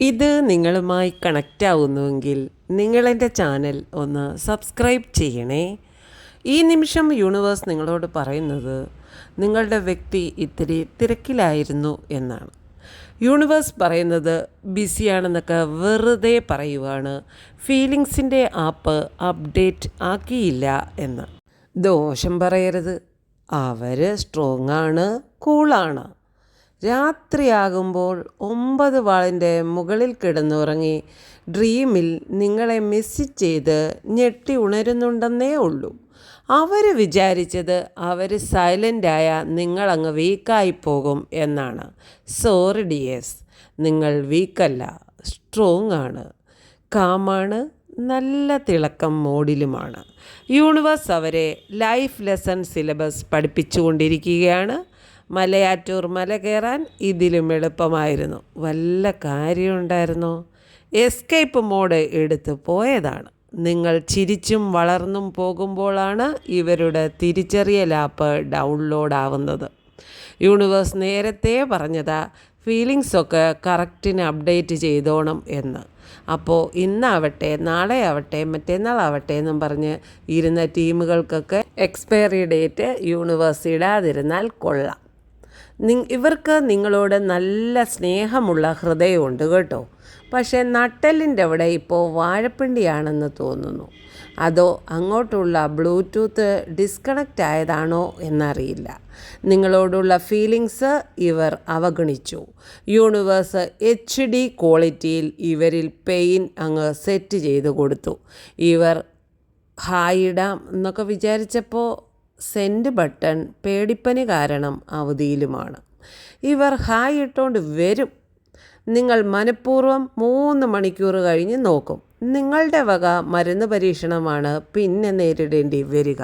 ഇത് നിങ്ങളുമായി കണക്റ്റ് ആവുന്നുവെങ്കിൽ നിങ്ങളെന്റെ ചാനൽ ഒന്ന് സബ്സ്ക്രൈബ് ചെയ്യണേ. ഈ നിമിഷം യൂണിവേഴ്സ് നിങ്ങളോട് പറയുന്നത് നിങ്ങളുടെ വ്യക്തി ഇത്തിരി തിരക്കിലായിരുന്നു എന്നാണ്. യൂണിവേഴ്സ് പറയുന്നത് ബിസിയാണെന്നൊക്കെ വെറുതെ പറയുവാണ്. ഫീലിങ്സിന്റെ ആപ്പ് അപ്ഡേറ്റ് ആക്കിയില്ല എന്ന്. ദോഷം പറയരുത്. അവർ സ്ട്രോങ് ആണ് കൂളാണ് രാത്രിയാകുമ്പോൾ ഒമ്പത് വാളിന്റെ മുകളിൽ കിടന്നുറങ്ങി ഡ്രീമിൽ നിങ്ങളെ മിസ് ചെയ്ത് ഞെട്ടി ഉണരുന്നുണ്ടെന്നേ ഉള്ളൂ. അവർ വിചാരിച്ചത് അവർ സൈലന്റായ നിങ്ങളങ്ങ് വീക്കായി പോകും എന്നാണ്. സോറി ഡിയേഴ്സ് നിങ്ങൾ വീക്കല്ല സ്ട്രോങ് ആണ് കാമാണ് നല്ല തിളക്കം മോഡിലുമാണ് യൂണിവേഴ്സ് അവരെ ലൈഫ് ലെസൺ സിലബസ് പഠിപ്പിച്ചുകൊണ്ടിരിക്കുകയാണ്. മലയാറ്റൂർ മല കയറാൻ ഇതിലും എളുപ്പമായിരുന്നു. വല്ല കാര്യമുണ്ടായിരുന്നോ? എസ്കേപ്പ് മോഡ് എടുത്ത് പോയതാണ്. നിങ്ങൾ ചിരിച്ചും വളർന്നും പോകുമ്പോഴാണ് ഇവരുടെ തിരിച്ചറിയൽ ആപ്പ് ഡൗൺലോഡ് ആവുന്നത്. യൂണിവേഴ്സ് നേരത്തെ പറഞ്ഞതാ ഫീലിങ്സൊക്കെ കറക്റ്റിന് അപ്ഡേറ്റ് ചെയ്തോണം എന്ന്. അപ്പോൾ ഇന്നാവട്ടെ നാളെ ആവട്ടെ മറ്റന്നാളാവട്ടെ എന്നും പറഞ്ഞ് ഇരുന്ന ടീമുകൾക്കൊക്കെ എക്സ്പയറി ഡേറ്റ് യൂണിവേഴ്സ് ഇടാതിരുന്നാൽ കൊള്ളാം. ഇവർക്ക് നിങ്ങളോട് നല്ല സ്നേഹമുള്ള ഹൃദയമുണ്ട് കേട്ടോ. പക്ഷേ നട്ടലിന്റെ അവിടെ ഇപ്പോൾ വാഴപ്പിണ്ടിയാണെന്ന് തോന്നുന്നു. അതോ അങ്ങോട്ടുള്ള ബ്ലൂടൂത്ത് ഡിസ്കണക്റ്റ് ആയതാണോ എന്നറിയില്ല. നിങ്ങളോടുള്ള ഫീലിങ്സ് ഇവർ അവഗണിച്ചു. യൂണിവേഴ്സ് എച്ച് ഡി ക്വാളിറ്റിയിൽ ഇവരിൽ പെയിൻ അങ്ങ് സെറ്റ് ചെയ്ത് കൊടുത്തു. ഇവർ ഹായിടാം എന്നൊക്കെ വിചാരിച്ചപ്പോൾ സെൻഡ് ബട്ടൺ പേടിപ്പനി കാരണം അവധിയിലുമാണ്. ഇവർ ഹായ് ഇട്ടുകൊണ്ട് വരും. നിങ്ങൾ മനഃപൂർവം മൂന്ന് മണിക്കൂർ കഴിഞ്ഞ് നോക്കും. നിങ്ങളുടെ വക മരുന്ന് പരീക്ഷണമാണ് പിന്നെ നേരിടേണ്ടി വരിക.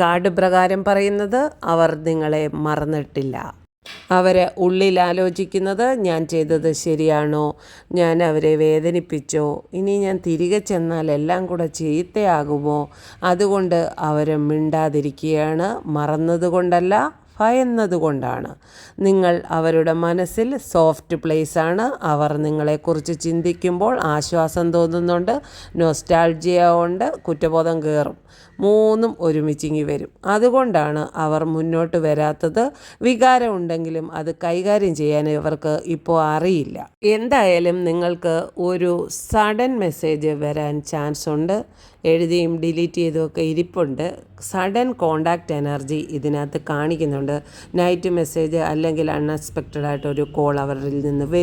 കാർഡ് പ്രകാരം പറയുന്നത് അവർ നിങ്ങളെ മറന്നിട്ടില്ല. അവർ ഉള്ളിൽ ആലോചിക്കുന്നത് ഞാൻ ചെയ്തത് ശരിയാണോ? ഞാൻ അവരെ വേദനിപ്പിച്ചോ? ഇനി ഞാൻ തിരികെ ചെന്നാൽ എല്ലാം കൂടെ ചീത്തയാകുമോ? അതുകൊണ്ട് അവർ മിണ്ടാതിരിക്കുകയാണ്. മറന്നതുകൊണ്ടല്ല ഭയന്നതുകൊണ്ടാണ് നിങ്ങൾ അവരുടെ മനസ്സിൽ സോഫ്റ്റ് പ്ലേസാണ് അവർ നിങ്ങളെക്കുറിച്ച് ചിന്തിക്കുമ്പോൾ ആശ്വാസം തോന്നുന്നുണ്ട് നോസ്റ്റാൾജിയ കൊണ്ട് കുറ്റബോധം കയറും മൂന്നും ഒരുമിച്ചിങ്ങി വരും. അതുകൊണ്ടാണ് അവർ മുന്നോട്ട് വരാത്തത്. വികാരം ഉണ്ടെങ്കിലും അത് കൈകാര്യം ചെയ്യാൻ ഇവർക്ക് ഇപ്പോൾ അറിയില്ല. എന്തായാലും നിങ്ങൾക്ക് ഒരു സഡൻ മെസ്സേജ് വരാൻ ചാൻസ് ഉണ്ട്. എഴുതിയും ഡിലീറ്റ് ചെയ്തുമൊക്കെ ഇരിപ്പുണ്ട്. സഡൻ കോണ്ടാക്റ്റ് എനർജി ഇതിനകത്ത് കാണിക്കുന്നുണ്ട്. നൈറ്റ് മെസ്സേജ് അല്ലെങ്കിൽ അൺഎക്സ്പെക്റ്റഡ് ആയിട്ടൊരു കോൾ അവരിൽ നിന്ന് വരും.